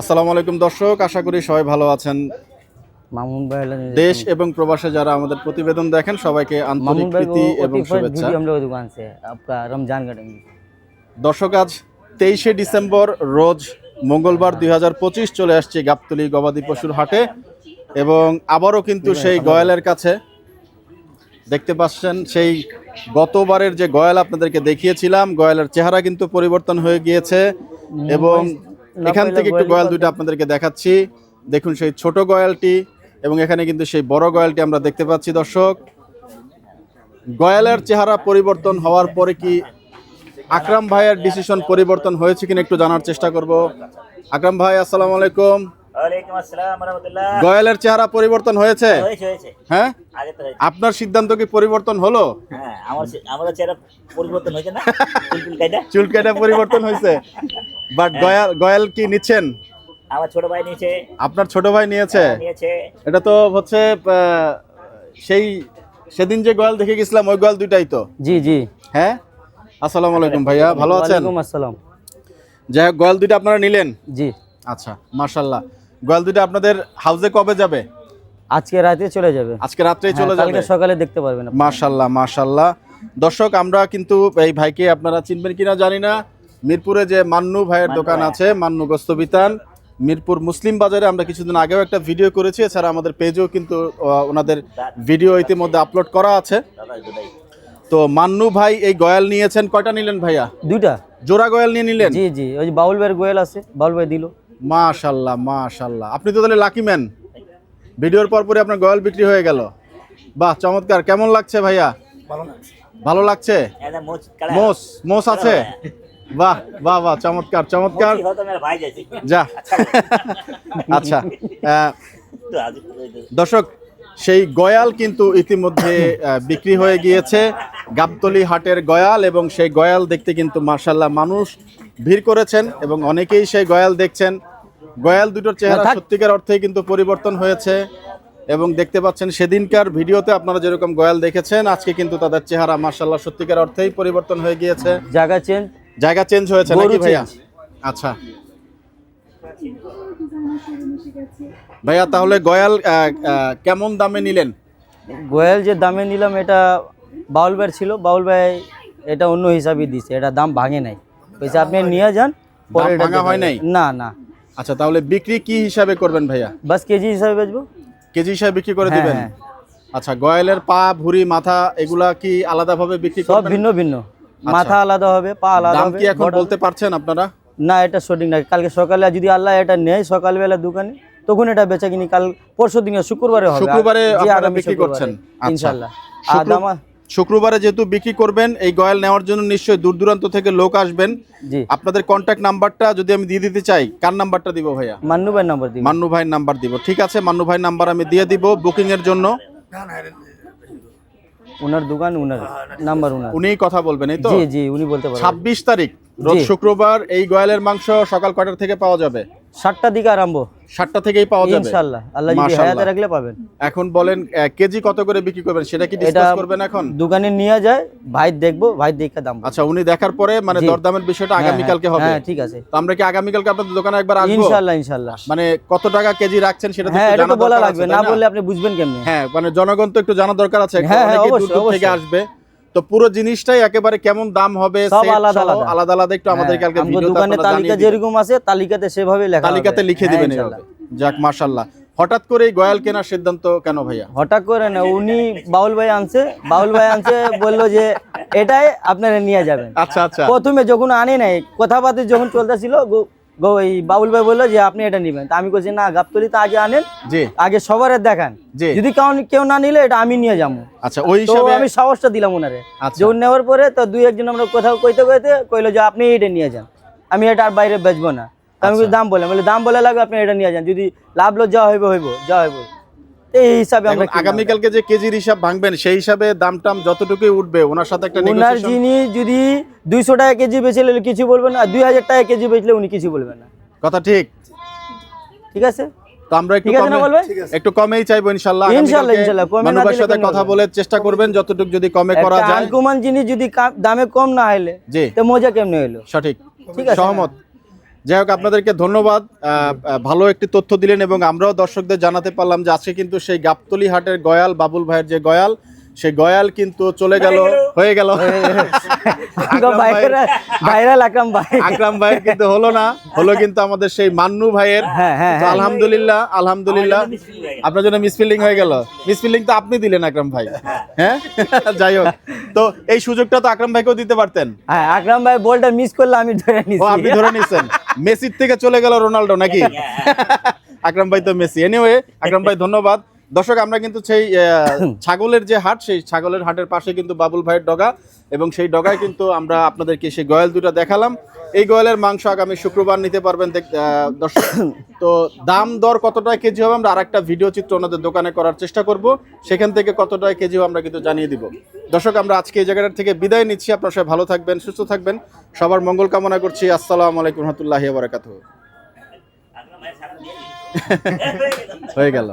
আসসালামু আলাইকুম দর্শক আশা করি সবাই ভালো আছেন। মামুন ভাই দেশ এবং প্রবাসে যারা আমাদের প্রতিবেদন দেখেন সবাইকে আন্তরিক প্রীতি এবং শুভেচ্ছা। আমরা দোকান রমজান দর্শক আজ তেইশে ডিসেম্বর রোজ মঙ্গলবার দুই হাজার পঁচিশ চলে আসছে গাবতলি গবাদি পশুর হাটে এবং আবারও কিন্তু সেই গয়ালের কাছে দেখতে পাচ্ছেন সেই গতবারের যে গয়াল আপনাদেরকে দেখিয়েছিলাম গয়ালের চেহারা কিন্তু পরিবর্তন হয়ে গিয়েছে। এবং এখান থেকে একটু গয়াল দুইটা আপনাদেরকে দেখাচ্ছি। দেখুন সেই ছোট গয়ালটি এবং এখানে কিন্তু সেই বড় গয়ালটি আমরা দেখতে পাচ্ছি দর্শক। গয়ালের চেহারা পরিবর্তন হওয়ার পরে কি আকরাম ভাইয়ের ডিসিশন পরিবর্তন হয়েছে কিনা একটু জানার চেষ্টা করব। আকরাম ভাই আসসালামু আলাইকুম। গয়ালের চেহারা পরিবর্তন হয়েছে? হ্যাঁ? আগে তো হয়েছে। আপনার সিদ্ধান্ত কি পরিবর্তন হলো? হ্যাঁ আমার সে- আমাদের চেহারা পরিবর্তন হয়েছে। বাট হ্যাঁ। গয়াল গয়াল কি নিচ্ছেন? আমার ছোট ভাই নিয়েছে। আপনার ছোট ভাই নিয়েছে? হ্যাঁ, এটা তো হচ্ছে সেই সেদিন যে গোয়াল দেখে গেছিলাম ওই গোয়াল দুইটাই তো। জি জি। হ্যাঁ? আসসালামু আলাইকুম ভাইয়া ভালো আছেন? আসসালাম। যাই হোক গোয়াল দুইটা আপনারা নিলেন? জি। আচ্ছা মার্শাল্লাহ গোয়াল দুইটা আপনাদের হাউজে কবে যাবে? আজকে রাতে চলে যাবে। আজকে রাতেই হ্যাঁ, চলে যাবে। সকালে দেখতে পারবেন মার্শাল্লাহ মার্শাল্লাহ দর্শক আমরা কিন্তু এই ভাইকে আপনারা চিনবেন কিনা জানি না। মিরপুরে যে মান্নু ভাইয়ের দোকান আছে মান্নু গোস্তবিতান মিরপুর মুসলিম বাজারে আমরা কিছুদিন আগেও একটা ভিডিও করেছি এছাড়া আমাদের পেজেও কিন্তু ওনাদের ভিডিও ইতিমধ্যে আপলোড করা আছে। তো মান্নু ভাই এই গয়াল নিয়েছেন কয়টা নিলেন ভাইয়া? দুইটা। জোড়া গয়াল নিয়ে নিলেন? জি জি ওই যে বাউল ভাইয়ের গোয়েল আছে বাউল ভাই দিল। মাশাল্লাহ মাশাল্লাহ। আপনি তো তাহলে লাকি ম্যান ভিডিওর পর পরে আপনার গয়াল বিক্রি হয়ে গেল। বাহ চমৎকার। কেমন লাগছে ভাইয়া? ভালো লাগছে। মোচ কালা মোস মোস আছে? বাহ বাহ বাহ চমৎকার চমৎকার। যা। আচ্ছা দর্শক সেই গয়াল কিন্তু ইতিমধ্যে বিক্রি হয়ে গিয়েছে। গাবতলি হাটের গয়াল এবং সেই গয়াল দেখতে কিন্তু মার্শাল্লাহ মানুষ ভিড় করেছেন এবং অনেকেই সেই গয়াল দেখছেন। গয়াল দুটোর চেহারা সত্যিকার অর্থেই কিন্তু পরিবর্তন হয়েছে এবং দেখতে পাচ্ছেন সেদিনকার ভিডিওতে আপনারা যেরকম গয়াল দেখেছেন আজকে কিন্তু তাদের চেহারা মার্শাল্লাহ সত্যিকার অর্থেই পরিবর্তন হয়ে গিয়েছে। জায়গা চেঞ্জ জায়গা চেঞ্জ হয়েছে নাকি ভাইয়া? আচ্ছা। ভাইয়া তাহলে গয়াল কেমন দামে নিলেন? গোয়েল যে দামে নিলাম এটা বাউল ভাইয়ের ছিল। বাউল ভাই এটা অন্য হিসাবে দিছে। এটা দাম ভাঙে নাই। পয়সা আপনি নিয়ে যান পরে ভাঙা হয় নাই? না না। আচ্ছা তাহলে বিক্রি কি হিসাবে করবেন ভাইয়া? বাস কেজি হিসাবে বেচবো। কেজি হিসাবে বিক্রি করে হ্যাঁ, দিবেন? হ্যাঁ। আচ্ছা গয়ালের পা ভুঁড়ি মাথা এগুলা কি আলাদাভাবে বিক্রি সব ভিন্ন ভিন্ন। মাথা আলাদা হবে পা আলাদা হবে কি এখন বলতে পারছেন আপনারা? না এটা সঠিক না। কালকে সকালে যদি আল্লাহ এটা নেয় সকালবেলা দোকানে তখন এটা বেচা কিনি। কাল পরশু দিনে শুক্রবারে হবে। শুক্রবারে আপনারা বিক্রি করছেন। আচ্ছা। ইনশাআল্লাহ। আর শুক্র- দামা শুক্রবারে যেহেতু বিক্রি করবেন এই গয়াল নেওয়ার জন্য নিশ্চয়ই দূর দূরান্ত থেকে লোক আসবেন। জি। আপনাদের কন্ট্যাক্ট নাম্বারটা যদি আমি দিয়ে দিতে চাই কার নাম্বারটা দিব ভাইয়া? মান্নু ভাই নাম্বার দিবেন মান্নু ভাইয়ের নাম্বার দিব। ঠিক আছে মান্নু ভাইয়ের নাম্বার আমি দিয়ে দিব বুকিং এর জন্য ওনার দোকান ওনার নাম্বার ওনার উনিই কথা বলবেন এই তো? জি জি উনি বলতে পারবেন। ছাব্বিশ তারিখ রোজ শুক্রবার এই গয়ালের মাংস সকাল কয়টার থেকে পাওয়া যাবে? সাতটার দিকে আরম্ভ। সাতটা থেকেই পাওয়া যাবে? ইনশাআল্লাহ। আল্লাহ যদি হায়াতে রাখলে পাবেন। এখন বলেন কেজি কত করে বিক্রি করবেন? সেটা কি ডিসকাস করবেন এখন? দোকানে নিয়ে যায় ভাই দেখব ভাই দেখে দাম আচ্ছা উনি দেখার পরে মানে। দরদামের বিষয়টা হ্যাঁ, আগামীকালকে হ্যাঁ, হবে। হ্যাঁ ঠিক আছে। তো আমরা কি আগামীকালকে আপনাদের দোকানে একবার আসব? ইনশাআল্লাহ ইনশাআল্লাহ। মানে কত টাকা কেজি রাখছেন সেটা তো হ্যাঁ এটা তো বলা লাগবে না বললে আপনি বুঝবেন কেমনে? হ্যাঁ মানে জনগণ তো একটু জানা দরকার আছে হ্যাঁ, অনেকে দূর থেকে। আসবে। তো পুরো জিনিসটাই একেবারে কেমন দাম হবে সব আলাদা আলাদা। আলাদা আলাদা একটু আমাদের কালকে হ্যাঁ, ভিডিওতে দোকানে তালিকা যেরকম আছে তালিকাতে সেভাবে লেখা তালিকাতে লিখে হ্যাঁ, দিবেন যাক হঠাৎ করে এই গয়াল কেনার সিদ্ধান্ত কেন ভাইয়া? হঠাৎ করে না উনি বাউল ভাই আনছে বাউল ভাই আনছে বলল যে এটাই আপনারা নিয়ে যাবেন। আচ্ছা আচ্ছা। প্রথমে যখন আনে নাই কথাবার্তা যখন চলতেছিল এই বাউল ভাই বলল যে আপনি এটা নেবেন। তা আমি বলছি না গাবতলিতে আগে আনেন আগে সবার দেখান। যদি কেউ না নিলে এটা আমি নিয়ে যাব। আচ্ছা ওই হিসাবে আমি সাহসটা দিলাম ওনারে। আচ্ছা। যখন নেওয়ার পরে তো দুই একজন আমরা কোথাও কইতে কইতে কইলো যে আপনি এটা নিয়ে যান। আমি এটা আর বাইরে বেচবো না। আমি আচ্ছা। দাম বলে। বলে দাম বলে লাগবে আপনি এটা নিয়ে যান। যদি লাভ লোক যা হইবে হইব যা হইব। এই হিসাবে আমরা আগামীকালকে যে কেজির হিসাব ভাঙবেন সেই হিসাবে দাম টাম যতটুকুই উঠবে ওনার সাথে একটা ওনার জিনিস যদি দুইশো টাকা কেজি বেচলে কিছু বলবেন না দুই হাজার টাকা কেজি বেচলে উনি কিছু বলবেন না। কথা ঠিক। ঠিক আছে? তো আমরা একটু কমেই চাইব ইনশাল্লাহ। ইনশাল্লাহ, ইনশাল্লাহ, মানুষের সাথে কথা বলে চেষ্টা করবেন যতটুকু যদি কমে করা একটা যায়। আনকমন জিনিস যদি দামে কম না তো মজা কেমনে সঠিক। ঠিক আছে। সহমত। যাই হোক আপনাদেরকে ধন্যবাদ। ভালো একটি তথ্য দিলেন এবং আমরাও দর্শকদের জানাতে পারলাম যে আজকে কিন্তু সেই গাবতলি হাটের গয়াল বাবুল ভাইয়ের যে গয়াল সেই গয়াল কিন্তু চলে গেল হয়ে গেল। আকরাম ভাই- ভাইরাল আকরাম ভাই। আকরাম ভাইয়ের কিন্তু হলো না হলো কিন্তু আমাদের সেই মান্নু ভাইয়ের। হ্যাঁ, হ্যাঁ, তো হ্যাঁ। আলহামদুলিল্লাহ আলহামদুলিল্লাহ। জন্য misfeeling হয়ে গেল। আপনার জন্য মিসফিলিং হয়ে গেল। মিসফিলিং তো আপনি দিলেন আকরাম ভাই। হ্যাঁ? যাই হোক। তো এই সুযোগটা তো আকরাম ভাইকেও দিতে পারতেন। হ্যাঁ আকরাম ভাই বলটা মিস করলে আমি ধরে ও আপনি ধরে নিছেন। মেসির থেকে চলে গেল রোনাল্ডো নাকি? আকরাম ভাই তো মেসি। এনিওয়ে আকরাম ভাই ধন্যবাদ। দর্শক আমরা কিন্তু সেই ছাগলের যে হাট সেই ছাগলের হাটের পাশে কিন্তু বাবুল ভাইয়ের ডগা এবং সেই ডগায় কিন্তু আমরা আপনাদেরকে সেই গয়াল দুটো দেখালাম। এই গয়ালের মাংস আগামী শুক্রবার নিতে পারবেন দর্শক। তো দাম দর কত টাকা কেজি হবে আমরা আরেকটা ভিডিও চিত্র ওনাদের দোকানে করার চেষ্টা করব। সেখান থেকে কত টাকা কেজি হবে আমরা কিন্তু জানিয়ে দিব। দর্শক আমরা আজকে এই জায়গাটার থেকে বিদায় নিচ্ছি। আপনারা সবাই ভালো থাকবেন সুস্থ থাকবেন। সবার মঙ্গল কামনা করছি। আসসালামু আলাইকুম রহমতুল্লাহি দিই। হয়ে গেল।